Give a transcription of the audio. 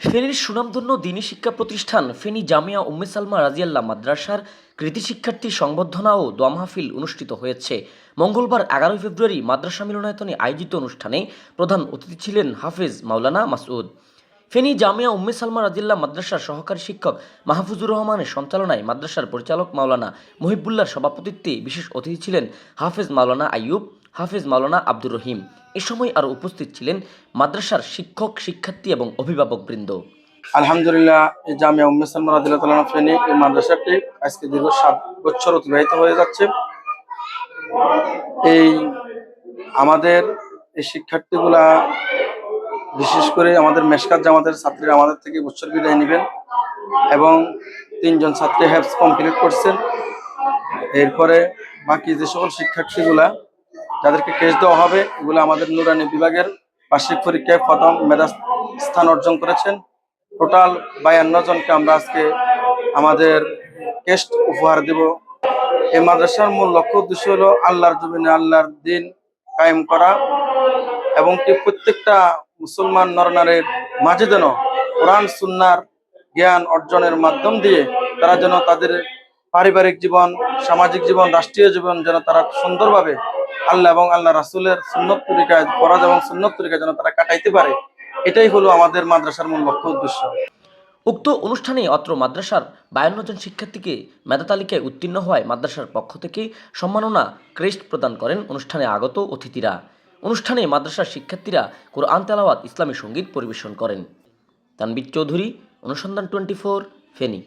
ফেনীর সুনামধন্য দিনী শিক্ষা প্রতিষ্ঠান ফেনী জামিয়া উম্মে সালমা রাজিয়াল্লাহ মাদ্রাসার কৃতি শিক্ষার্থী সংবর্ধনা ও দমহাফিল অনুষ্ঠিত হয়েছে। মঙ্গলবার এগারোই ফেব্রুয়ারি মাদ্রাসা মিলনায়তনে আয়োজিত অনুষ্ঠানে প্রধান অতিথি ছিলেন হাফেজ মাওলানা মাসুদ ফেনী জামিয়া উম্মে সালমা রাজিল্লাহ মাদ্রাসার সহকারী শিক্ষক মাহফুজুর রহমানের সঞ্চালনায় মাদ্রাসার পরিচালক মাওলানা মহিবুল্লাহর সভাপতিত্বে বিশেষ অতিথি ছিলেন হাফেজ মাওলানা আইয়ুব, হাফেজ মাওলানা আব্দুর রহিম। এ সময় আরও উপস্থিত ছিলেন মাদ্রাসার শিক্ষক, শিক্ষার্থী এবং অভিভাবকবৃন্দ আলহামদুলিল্লাহ জামিয়া উম্মে সালমা তাআলা ফেনী এই মাদ্রাসাটি আজকে দীর্ঘ সাত বছর অতিবাহিত হয়ে যাচ্ছে। এই আমাদের এই শিক্ষার্থীগুলা বিশেষ করে আমাদের মেশকাত জামাতের ছাত্রীরা আমাদের থেকে বছর বিদায় নেবেন এবং তিনজন ছাত্রী হ্যাপস কমপ্লিট করছেন। এরপরে বাকি যে সকল শিক্ষার্থীগুলা, যাদেরকে কেস দেওয়া হবে, এগুলো আমাদের নুরানি বিভাগের বার্ষিক পরীক্ষায় প্রথম মেধা স্থান অর্জন করেছেন। টোটাল বায়ান্ন জনকে আমরা আজকে আমাদের কেস্ট উপহার দেব। এই মাদ্রাসার মূল লক্ষ্য উদ্দেশ্য হলো আল্লাহর জমিনে আল্লাহর দিন কায়েম করা এবং কি প্রত্যেকটা মুসলমান নরনারীর মাঝে যেন কোরআন, সুন্নার জ্ঞান অর্জনের মাধ্যম দিয়ে তারা যেন তাদের পারিবারিক জীবন, সামাজিক জীবন, রাষ্ট্রীয় জীবন যেন তারা সুন্দরভাবে আল্লাহ এবং আল্লাহ রাসুলের সুন্নত তরিকায়, ফরাজ এবং সুন্নত তরিকায় যেন তারা কাটাইতে পারে। এটাই হলো আমাদের মাদ্রাসার মূল লক্ষ্য, উদ্দেশ্য। উক্ত অনুষ্ঠানে অত্র মাদ্রাসার বায়ান্ন জন শিক্ষার্থীকে মেধা তালিকায় উত্তীর্ণ হওয়ায় মাদ্রাসার পক্ষ থেকে সম্মাননা ক্রেস্ট প্রদান করেন অনুষ্ঠানে আগত অতিথিরা। অনুষ্ঠানে মাদ্রাসার শিক্ষার্থীরা কোরআন, তেলাওয়াত, ইসলামী সংগীত পরিবেশন করেন। তানবির চৌধুরী, অনুসন্ধান টোয়েন্টি ফোর, ফেনী।